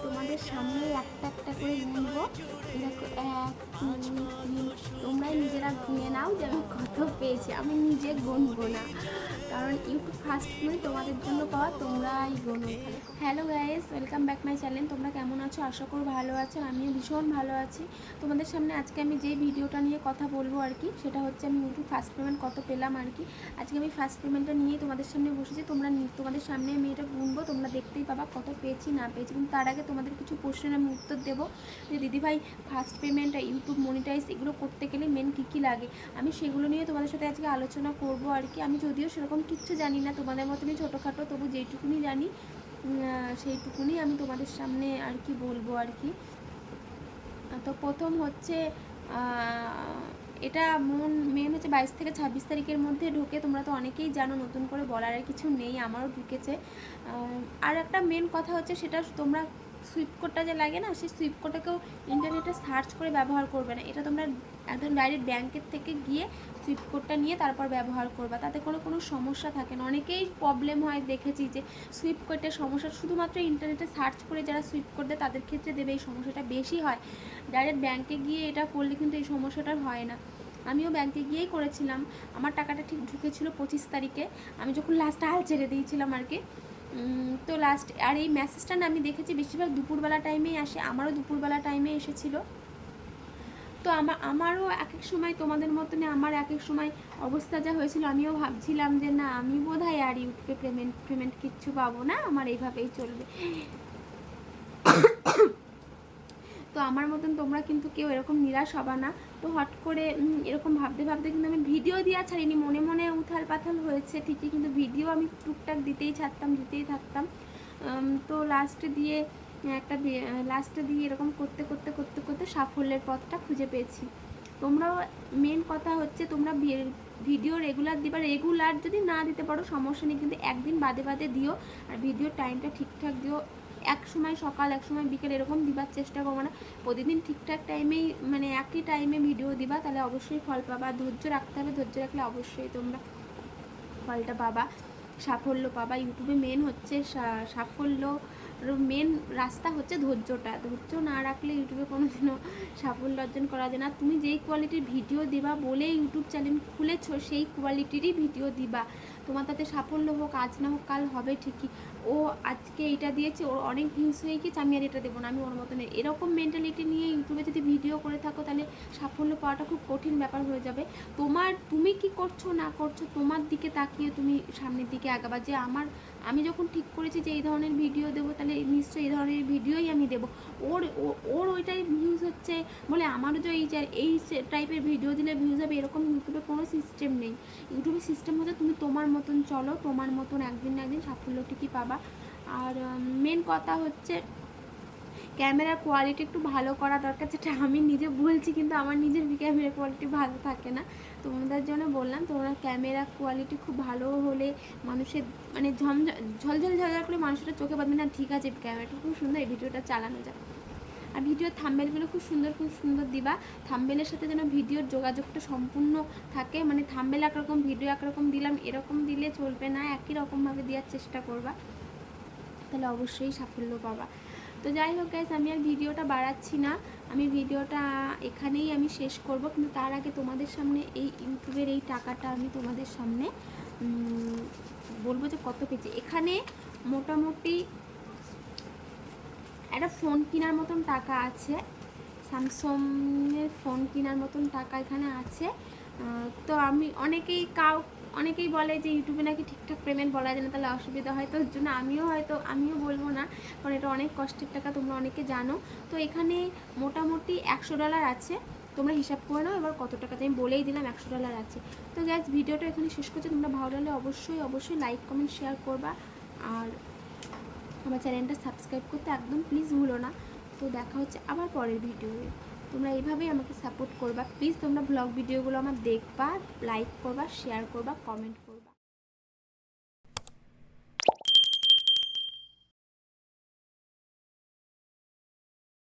tempo. তোমাদের সামনে একটা একটা করে গুনবো তোমরাই নিজেরা গুনে নাও যে আমি কত পেয়েছি। আমি নিজে গুনবো না। কারণ ইউটিউব ফার্স্ট মানে তোমাদের জন্য পাওয়া, তোমরাই গুনো। Hello guys welcome back my channel তোমরা কেমন আছো? আশা করি ভালো আছো আমিও ভীষণ ভালো আছি। তোমাদের সামনে আজকে আমি যে ভিডিওটা নিয়ে কথা বলব আর কি, সেটা হচ্ছে আমি ইউটিউব ফার্স্ট পেমেন্ট কত পেলাম আর কি। আজকে আমি ফার্স্ট পেমেন্টটা নিয়ে তোমাদের সামনে বসেছি। তোমরা তোমাদের সামনে আমি এটা গুনবো। তোমরা দেখতেই পাবা কত পেয়েছি, না পেয়েছি। কিন্তু তার আগে তোমাদের কিছু প্রশ্নের আমি উত্তর দেবো। যে দিদিভাই ফার্স্ট পেমেন্ট ইউটিউব মনিটাইজ এগুলো করতে গেলে মেন কী কী লাগে? আমি সেগুলো নিয়ে তোমাদের সাথে আজকে আলোচনা করব আর কি। আমি যদিও সেরকম কিচ্ছু জানি না, তোমাদের মতনই ছোটোখাটো, তবু যেইটুকুনি জানি সেইটুকুনি আমি তোমাদের সামনে আর কি বলব আর কি। তো প্রথম হচ্ছে এটা মন মেন হচ্ছে বাইশ থেকে ছাব্বিশ তারিখের মধ্যে ঢুকে। তোমরা তো অনেকেই জানো, নতুন করে বলার কিছু নেই, আমারও ঢুকেছে। আর একটা মেন কথা হচ্ছে, সেটা তোমরা সুইপ কোডটা যে লাগে না, সেই সুইপ কোডটাকেও ইন্টারনেটে সার্চ করে ব্যবহার করবে না। এটা তোমরা একদম ডাইরেক্ট ব্যাংকের থেকে গিয়ে সুইপ কোডটা নিয়ে তারপর ব্যবহার করবা। তাতে কোনো কোনো সমস্যা থাকে না। অনেকেই প্রবলেম হয় দেখেছি যে সুইপ কোডের সমস্যা শুধুমাত্র ইন্টারনেটে সার্চ করে যারা সুইপ কোড দেয়, তাদের ক্ষেত্রে দেবে এই সমস্যাটা বেশি হয়। ডাইরেক্ট ব্যাংকে গিয়ে এটা করলে কিন্তু এই সমস্যাটা হয় না। আমিও ব্যাংকে গিয়েই করেছিলাম। আমার টাকাটা ঠিক ঢুকেছিল পঁচিশ তারিখে। আমি যখন লাস্ট হাল ছেড়ে দিয়েছিলাম আর কি তো লাস্ট আর এই মেসেজটা না আমি দেখেছি বেশিরভাগ দুপুরবেলা টাইমেই আসে, আমারও দুপুরবেলা টাইমে এসেছিল। তো আমার আমারও এক এক সময় তোমাদের মতনে আমার এক এক সময় অবস্থা যা হয়েছিল, আমিও ভাবছিলাম যে না, আমি বোধ হয় আর ইউটিউবে পেমেন্ট পেমেন্ট কিচ্ছু পাবো না, আমার এইভাবেই চলবে। তো আমার মতন তোমরা কিন্তু কেউ এরকম নিরাশ হবা না। তো হট করে এরকম ভাবতে ভাবতে কিন্তু আমি ভিডিও দেওয়া ছাড়িনি, মনে মনে উথাল পাথাল হয়েছে ঠিকই, কিন্তু ভিডিও আমি টুকটাক দিতেই ছাড়তাম, দিতেই থাকতাম। তো লাস্টে দিয়ে একটা লাস্টে দিয়ে এরকম করতে করতে করতে করতে সাফল্যের পথটা খুঁজে পেয়েছি। তোমরাও মেন কথা হচ্ছে তোমরা ভিডিও রেগুলার দিবা রেগুলার যদি না দিতে পারো, সমস্যা নেই, কিন্তু একদিন বাদে বাদে দিও, আর ভিডিওর টাইমটা ঠিকঠাক দিও। এক সময় সকাল, এক সময় বিকেল এরকম দিবার চেষ্টা করব না। প্রতিদিন ঠিকঠাক টাইমেই মানে একই টাইমে ভিডিও দিবা, তাহলে অবশ্যই ফল পাবা। ধৈর্য রাখতে হবে, ধৈর্য রাখলে অবশ্যই তোমরা ফলটা পাবা, সাফল্য পাবা। ইউটিউবে মেন হচ্ছে সাফল্য মেন রাস্তা হচ্ছে ধৈর্যটা। ধৈর্য না রাখলে ইউটিউবে কোনোদিনও সাফল্য অর্জন করা যায় না। তুমি যেই কোয়ালিটির ভিডিও দিবা বলে ইউটিউব চ্যানেল খুলেছো, সেই কোয়ালিটিরই ভিডিও দিবা। তোমার তাতে সাফল্য হোক, আজ না হোক, কাল হবে ঠিকই। ও আজকে এটা দিয়েছে ওর অনেক ভিউস হয়ে গেছে, আমি আর এটা দেবো না, আমি ওর মতন এরকম মেন্টালিটি নিয়ে ইউটিউবে যদি ভিডিও করে থাকো, তাহলে সাফল্য পাওয়াটা খুব কঠিন ব্যাপার হয়ে যাবে। তোমার, তুমি কি করছ না করছ, তোমার দিকে তাকিয়ে তুমি সামনের দিকে আগাবা, যে আমার আমি যখন ঠিক করেছি যে এই ধরনের ভিডিও দেবো, তাহলে নিশ্চয়ই এই ধরনের ভিডিওই আমি দেবো। ওর ওর ওইটাই ভিউজ হচ্ছে, বলে আমারও যে এই এই টাইপের ভিডিও দিলে ভিউজ হবে, এরকম ইউটিউবে কোনো সিস্টেম নেই। ইউটিউবের সিস্টেম হচ্ছে তুমি তোমার মতন চলো, তোমার মতন একদিন না একদিন সাফল্য ঠিকই পাবা। আর মেন কথা হচ্ছে ক্যামেরার কোয়ালিটি একটু ভালো করা দরকার, যেটা আমি নিজে বলছি কিন্তু আমার নিজের ক্যামেরা কোয়ালিটি ভালো থাকে না। তোমাদের জন্য বললাম, তোমরা ক্যামেরা কোয়ালিটি খুব ভালো হলে মানুষের মানে ঝম ঝলঝল ঝলঝল করে মানুষের চোখে বাঁধবে না, ঠিক আছে, ক্যামেরাটা খুব সুন্দর, এই ভিডিওটা চালানো যায় আর ভিডিওর থাম্বেলগুলো খুব সুন্দর খুব সুন্দর দিবা। থাম্বেলের সাথে যেন ভিডিওর যোগাযোগটা সম্পূর্ণ থাকে মানে থাম্বেল একরকম ভিডিও একরকম দিলাম, এরকম দিলে চলবে না, একই রকমভাবে দেওয়ার চেষ্টা করবা। তাহলে অবশ্যই সাফল্য পাবা। তো যাই হোক গাইস আমি আর ভিডিওটা বাড়াচ্ছি না। আমি ভিডিওটা এখানেই আমি শেষ করব। কিন্তু তার আগে তোমাদের সামনে এই ইউটিউবের এই টাকাটা আমি তোমাদের সামনে বলব যে কত পেয়েছি। এখানে মোটামুটি একটা ফোন কেনার মতন টাকা আছে। স্যামসংয়ের ফোন কেনার মতন টাকা এখানে আছে। তো আমি অনেকেই কাউ অনেকেই বলে যে ইউটিউবে নাকি ঠিকঠাক পেমেন্ট বলা যায় না, তাহলে অসুবিধা হয়। তো জন্য আমিও হয়তো, আমিও বলব না, কারণ এটা অনেক কষ্টের টাকা, তোমরা অনেকে জানো। তো এখানে মোটামুটি একশো ডলার আছে। তোমরা হিসাব করে নাও, এবার কত টাকা আমি বলেই দিলাম একশো ডলার আছে। তো গ্যাস ভিডিওটা এখানে শেষ করছি। তোমরা ভালো লাগলে অবশ্যই অবশ্যই লাইক কমেন্ট শেয়ার করবা। আর আমার চ্যানেলটা সাবস্ক্রাইব করতে একদম প্লিজ ভুলো না। তো দেখা হচ্ছে আবার পরের ভিডিওয়ে তোমরা এইভাবেই আমাকে সাপোর্ট করবা। প্লিজ তোমরা ব্লগ ভিডিওগুলো আমার দেখবা লাইক করবা শেয়ার করবা কমেন্ট